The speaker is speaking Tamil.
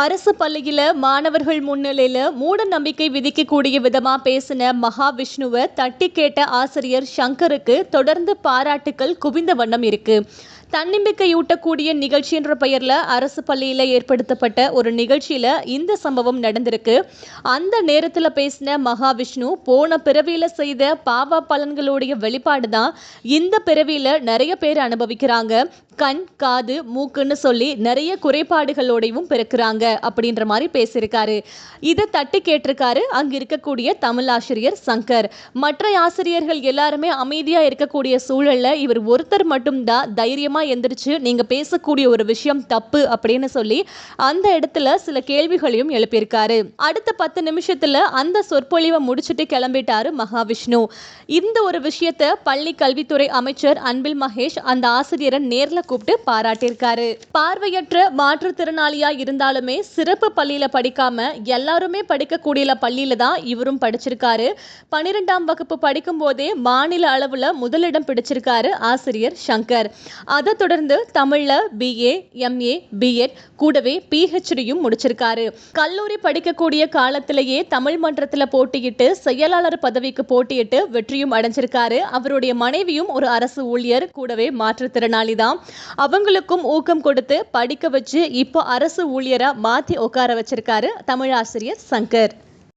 அரசு பள்ளியில் மாணவர்கள் முன்னிலையில் மூட நம்பிக்கை விதிக்கக்கூடிய விதமா பேசின மகாவிஷ்ணுவை தட்டி கேட்ட ஆசிரியர் சங்கருக்கு தொடர்ந்து பாராட்டுக்கள் குவிந்த வண்ணம் இருக்கு. தன்னம்பிக்கையூட்டக்கூடிய நிகழ்ச்சின்ற பெயரில் அரசு பள்ளியில் ஏற்படுத்தப்பட்ட ஒரு நிகழ்ச்சியில் இந்த சம்பவம் நடந்திருக்கு. அந்த நேரத்தில் பேசின மகாவிஷ்ணு போன பிறவியில் செய்த பாவ பலன்களுடைய வெளிப்பாடு தான் இந்த பிறவியில் நிறைய பேர் அனுபவிக்கிறாங்க. கண் காது மூக்குன்னு சொல்லி நிறைய குறைபாடுகளோடையும் பிறக்கிறாங்க அப்படின்ற மாதிரி பேசியிருக்காரு. இதை தட்டி கேட்டிருக்காரு அங்க இருக்கக்கூடிய தமிழ் ஆசிரியர் சங்கர். மற்ற ஆசிரியர்கள் எல்லாருமே அமைதியா இருக்கக்கூடிய சூழல்ல இவர் ஒருத்தர் மட்டும்தான் தைரியமா எந்திரிச்சு நீங்க பேசக்கூடிய ஒரு விஷயம் தப்பு அப்படின்னு சொல்லி அந்த இடத்துல சில கேள்விகளையும் எழுப்பியிருக்காரு. அடுத்த பத்து நிமிஷத்துல அந்த சொற்பொழிவை முடிச்சுட்டு கிளம்பிட்டாரு மகாவிஷ்ணு. இந்த ஒரு விஷயத்த பள்ளி கல்வித்துறை அமைச்சர் அன்பில் மகேஷ் அந்த ஆசிரியரை நேரில் கூப்பிட்டு பாராட்டியிருக்காரு. பார்வையற்ற மாற்றுத்திறனாளியா இருந்தாலுமே சிறப்பு பள்ளியில படிக்காம எல்லாருமே படிக்கக்கூடிய பள்ளியில தான் இவரும் படிச்சிருக்காரு. பன்னிரெண்டாம் வகுப்பு படிக்கும் போதே மாநில அளவுல முதலிடம் பிடிச்சிருக்காரு ஆசிரியர் சங்கர். அதை தொடர்ந்து தமிழ்ல பிஏ எம்ஏ பிஎட் கூடவே பிஹெச்டியும் முடிச்சிருக்காரு. கல்லூரி படிக்கக்கூடிய காலத்திலேயே தமிழ் மன்றத்தில் போட்டியிட்டு செயலாளர் பதவிக்கு போட்டியிட்டு வெற்றியும் அடைஞ்சிருக்காரு. அவருடைய மனைவியும் ஒரு அரசு ஊழியர் கூடவே மாற்றுத்திறனாளி தான். அவங்களுக்கும் ஊக்கம் கொடுத்து படிக்க வச்சு இப்போ அரசு ஊழியரா மாத்தி உட்கார வச்சிருக்காரு தமிழாசிரியர் சங்கர்.